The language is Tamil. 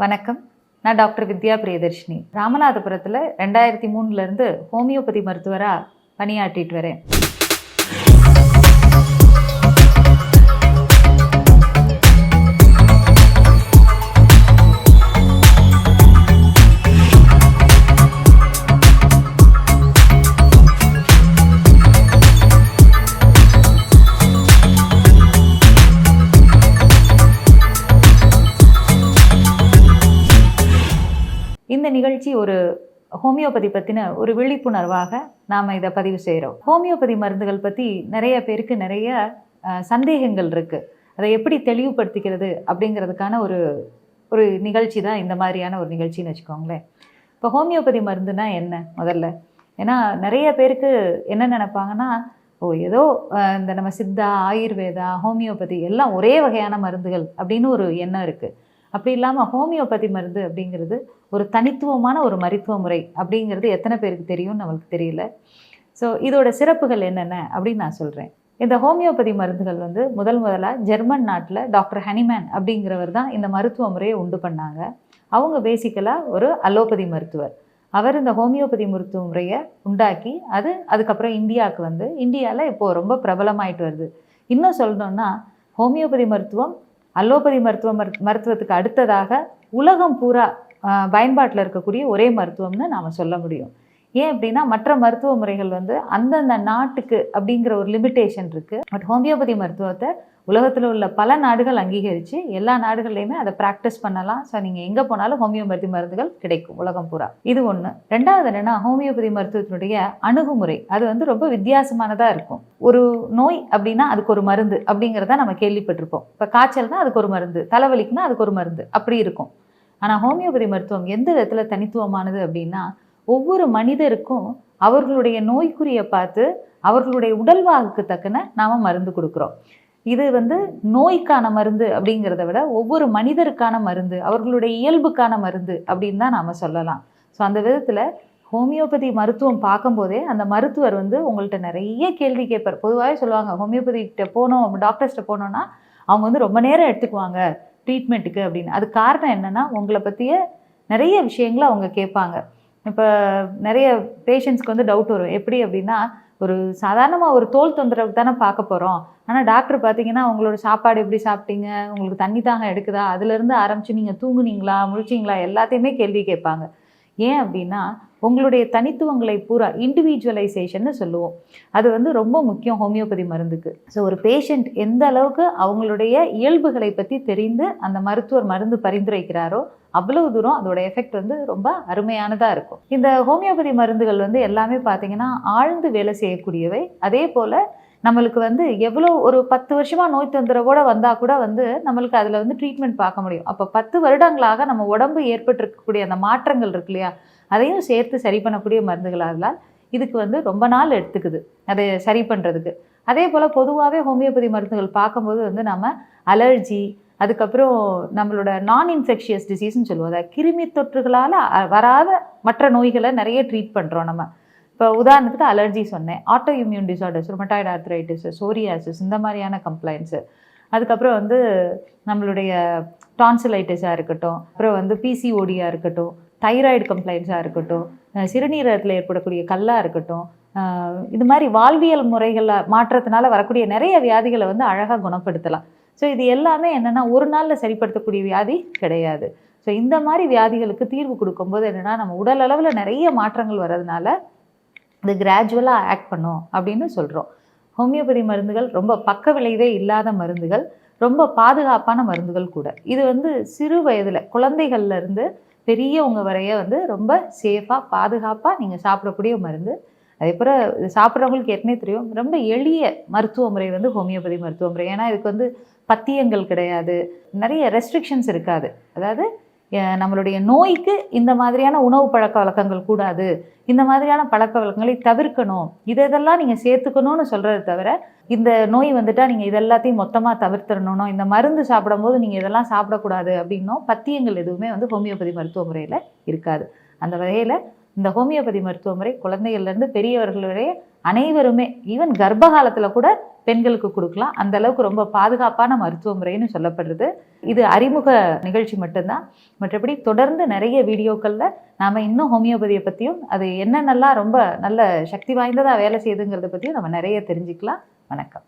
வணக்கம். நான் டாக்டர் வித்யா பிரியதர்ஷினி. ராமநாதபுரத்தில் ரெண்டாயிரத்தி மூணுலேருந்து ஹோமியோபதி மருத்துவராக பணியாற்றிட்டு வரேன். இந்த நிகழ்ச்சி ஒரு ஹோமியோபதி பற்றின ஒரு விழிப்புணர்வாக நாம் இதை பதிவு செய்கிறோம் ஹோமியோபதி மருந்துகள் பற்றி நிறைய பேருக்கு நிறைய சந்தேகங்கள் இருக்குது அதை எப்படி தெளிவுபடுத்திக்கிறது அப்படிங்கிறதுக்கான ஒரு ஒரு நிகழ்ச்சி தான் இந்த மாதிரியான ஒரு நிகழ்ச்சின்னு வச்சுக்கோங்களேன். இப்போ ஹோமியோபதி மருந்துனா என்ன முதல்ல? ஏன்னா நிறைய பேருக்கு என்ன நினப்பாங்கன்னா ஓ ஏதோ இந்த நம்ம சித்தா ஆயுர்வேதா ஹோமியோபதி எல்லாம் ஒரே வகையான மருந்துகள் அப்படின்னு ஒரு எண்ணம் இருக்குது அப்படி இல்லாமல் ஹோமியோபதி மருந்து அப்படிங்கிறது ஒரு தனித்துவமான ஒரு மருத்துவ முறை அப்படிங்கிறது எத்தனை பேருக்கு தெரியும்னு நம்மளுக்கு தெரியல. ஸோ இதோட சிறப்புகள் என்னென்ன அப்படின்னு நான் சொல்கிறேன் இந்த ஹோமியோபதி மருந்துகள் வந்து முதல் முதலாக ஜெர்மன் நாட்டில் டாக்டர் ஹனிமேன் அப்படிங்கிறவர் தான் இந்த மருத்துவ முறையை உண்டு பண்ணாங்க. அவங்க பேசிக்கலாக ஒரு அலோபதி மருத்துவர். அவர் இந்த ஹோமியோபதி மருத்துவ முறையை உண்டாக்கி அது அதுக்கப்புறம் இந்தியாவுக்கு வந்து இந்தியாவில் இப்போது ரொம்ப பிரபலமாயிட்டு வருது. இன்னும் சொல்லணும்னா ஹோமியோபதி மருத்துவம் அலோபதி மருத்துவ மருத்துவத்துக்கு அடுத்ததாக உலகம் பூரா பயன்பாட்டில் இருக்கக்கூடிய ஒரே மருத்துவம்னு நாம் சொல்ல முடியும். ஏன் அப்படின்னா மற்ற மருத்துவ முறைகள் வந்து அந்தந்த நாட்டுக்கு அப்படிங்கிற ஒரு லிமிட்டேஷன் இருக்குது பட் ஹோமியோபதி மருத்துவத்தை உலகத்தில் உள்ள பல நாடுகள் அங்கீகரித்து எல்லா நாடுகள்லையுமே அதை ப்ராக்டிஸ் பண்ணலாம். ஸோ நீங்கள் எங்கே போனாலும் ஹோமியோபதி மருந்துகள் கிடைக்கும் உலகம் பூரா. இது ஒன்று ரெண்டாவது என்னென்னா ஹோமியோபதி மருத்துவத்தினுடைய அணுகுமுறை அது வந்து ரொம்ப வித்தியாசமானதாக இருக்கும். ஒரு நோய் அப்படின்னா அதுக்கு ஒரு மருந்து அப்படிங்கிறத நம்ம கேள்விப்பட்டிருப்போம். இப்போ காய்ச்சல்னா அதுக்கு ஒரு மருந்து தலைவலிக்குன்னா அதுக்கு ஒரு மருந்து அப்படி இருக்கும். ஆனால் ஹோமியோபதி மருத்துவம் எந்த விதத்தில் தனித்துவமானது அப்படின்னா ஒவ்வொரு மனிதருக்கும் அவர்களுடைய நோய்க்குறியை பார்த்து அவர்களுடைய உடல்வாகுக்கு தக்கன நாம் மருந்து கொடுக்குறோம். இது வந்து நோய்க்கான மருந்து அப்படிங்கிறத விட ஒவ்வொரு மனிதருக்கான மருந்து அவர்களுடைய இயல்புக்கான மருந்து அப்படின்னு தான் நாம் சொல்லலாம். ஸோ அந்த விதத்தில் ஹோமியோபதி மருத்துவம் பார்க்கும்போதே அந்த மருத்துவர் வந்து உங்கள்கிட்ட நிறைய கேள்வி கேட்பார். பொதுவாகவே சொல்லுவாங்க ஹோமியோபதிக்கிட்ட போனோம் டாக்டர்ஸ்கிட்ட போனோன்னா அவங்க வந்து ரொம்ப நேரம் எடுத்துக்குவாங்க ட்ரீட்மெண்ட்டுக்கு அப்படின்னு. அது காரணம் என்னென்னா உங்களை பற்றிய நிறைய விஷயங்களை அவங்க கேட்பாங்க. இப்போ நிறைய பேஷண்ட்ஸ்க்கு வந்து டவுட் வரும். எப்படி அப்படின்னா ஒரு சாதாரணமாக ஒரு தோல் தொந்தரவுக்கு தானே பார்க்க போகிறோம் ஆனால் டாக்டர் பார்த்தீங்கன்னா உங்களோட சாப்பாடு எப்படி சாப்பிட்டீங்க? உங்களுக்கு தண்ணி தாங்க எடுக்குதா? அதுலேருந்து ஆரம்பித்து நீங்கள் தூங்குனீங்களா? முழிச்சிங்களா? எல்லாத்தையுமே கேள்வி கேட்பாங்க. ஏன் அப்படின்னா உங்களுடைய தனித்துவங்களை பூரா இண்டிவிஜுவலைசேஷன்னு சொல்லுவோம். அது வந்து ரொம்ப முக்கியம் ஹோமியோபதி மருந்துக்கு. ஸோ ஒரு பேஷண்ட் எந்த அளவுக்கு அவங்களுடைய இயல்புகளை பற்றி தெரிந்து அந்த மருத்துவர் மருந்து பரிந்துரைக்கிறாரோ அவ்வளவு தூரம் அதோட எஃபெக்ட் வந்து ரொம்ப அருமையானதாக இருக்கும். இந்த ஹோமியோபதி மருந்துகள் வந்து எல்லாமே பார்த்தீங்கன்னா ஆழ்ந்து வேலை செய்யக்கூடியவை. அதே போல் நம்மளுக்கு வந்து எவ்வளோ ஒரு பத்து வருஷமாக நோய் தொந்தரவோடு வந்தால் கூட வந்து நம்மளுக்கு அதில் வந்து ட்ரீட்மெண்ட் பார்க்க முடியும். அப்போ பத்து வருடங்களாக நம்ம உடம்பு ஏற்பட்டிருக்கக்கூடிய அந்த மாற்றங்கள் இருக்கு இல்லையா? அதையும் சேர்த்து சரி பண்ணக்கூடிய மருந்துகளாகலாம் இதுக்கு வந்து ரொம்ப நாள் எடுத்துக்குது. அதை சரி பண்ணுறதுக்கு அதே போல் பொதுவாகவே ஹோமியோபதி மருந்துகள் பார்க்கும்போது வந்து நம்ம அலர்ஜி அதுக்கப்புறம் நம்மளோட நான் இன்ஃபெக்ஷியஸ் டிசீஸ்னு சொல்லுவோம். அதை கிருமி தொற்றுகளால் வராத மற்ற நோய்களை நிறைய ட்ரீட் பண்ணுறோம் நம்ம. இப்போ உதாரணத்துக்கு அலர்ஜி சொன்னேன். Auto immune disorders rheumatoid arthritis psoriasis இந்த மாதிரியான கம்ப்ளைண்ட்ஸு அதுக்கப்புறம் வந்து நம்மளுடைய டான்சிலைட்டிஸாக இருக்கட்டும் அப்புறம் வந்து பிசிஓடியாக இருக்கட்டும் தைராய்டு கம்ப்ளைண்ட்ஸாக இருக்கட்டும் சிறுநீரகத்தில் ஏற்படக்கூடிய கல்லாக இருக்கட்டும் இது மாதிரி வாழ்வியல் முறைகளில் மாற்றத்தினால வரக்கூடிய நிறைய வியாதிகளை வந்து அழகாக குணப்படுத்தலாம். ஸோ இது எல்லாமே என்னென்னா ஒரு நாளில் சரிப்படுத்தக்கூடிய வியாதி கிடையாது. ஸோ இந்த மாதிரி வியாதிகளுக்கு தீர்வு கொடுக்கும்போது என்னென்னா நம்ம உடல் அளவில் நிறைய மாற்றங்கள் வர்றதுனால இது கிராஜுவலாக ஆக்ட் பண்ணும் அப்படின்னு சொல்கிறோம் ஹோமியோபதி மருந்துகள் ரொம்ப பக்க விளைவே இல்லாத மருந்துகள் ரொம்ப பாதுகாப்பான மருந்துகள் கூட. இது வந்து சிறு வயதில் குழந்தைகள்லேருந்து பெரியவங்க வரைய வந்து ரொம்ப சேஃபாக பாதுகாப்பாக நீங்கள் சாப்பிடக்கூடிய மருந்து. அதே போல் இது சாப்பிட்றவங்களுக்கு ஏற்கனவே தெரியும் ரொம்ப எளிய மருத்துவ முறை வந்து ஹோமியோபதி மருத்துவ முறை. ஏன்னா இதுக்கு வந்து பத்தியங்கள் கிடையாது. நிறைய ரெஸ்ட்ரிக்ஷன்ஸ் இருக்காது. அதாவது நம்மளுடைய நோய்க்கு இந்த மாதிரியான உணவு பழக்க வழக்கங்கள் கூடாது. இந்த மாதிரியான பழக்க வழக்கங்களை தவிர்க்கணும். இதை இதெல்லாம் நீங்கள் சேர்த்துக்கணும்னு சொல்கிறத தவிர இந்த நோய் வந்துட்டால் நீங்கள் இதெல்லாத்தையும் மொத்தமாக தவிர்த்திடணும் இந்த மருந்து சாப்பிடும்போது நீங்கள் இதெல்லாம் சாப்பிடக்கூடாது அப்படின்னும் பத்தியங்கள் எதுவுமே வந்து ஹோமியோபதி மருத்துவ முறையில் இருக்காது. அந்த வகையில் இந்த ஹோமியோபதி மருத்துவ முறை குழந்தைகள்லேருந்து பெரியவர்கள் அனைவருமே ஈவன் கர்ப்ப காலத்தில் கூட பெண்களுக்கு கொடுக்கலாம். அந்த அளவுக்கு ரொம்ப பாதுகாப்பான மருத்துவ முறைன்னு சொல்லப்படுறது. இது அறிமுக நிகழ்ச்சி மட்டும்தான். மற்றபடி தொடர்ந்து நிறைய வீடியோக்களில் நாம் இன்னும் ஹோமியோபதியை பற்றியும் அது என்னென்னலாம் ரொம்ப நல்ல சக்தி வாய்ந்ததாக வேலை செய்யுதுங்கிறத பற்றியும் நம்ம நிறைய தெரிஞ்சுக்கலாம். வணக்கம்.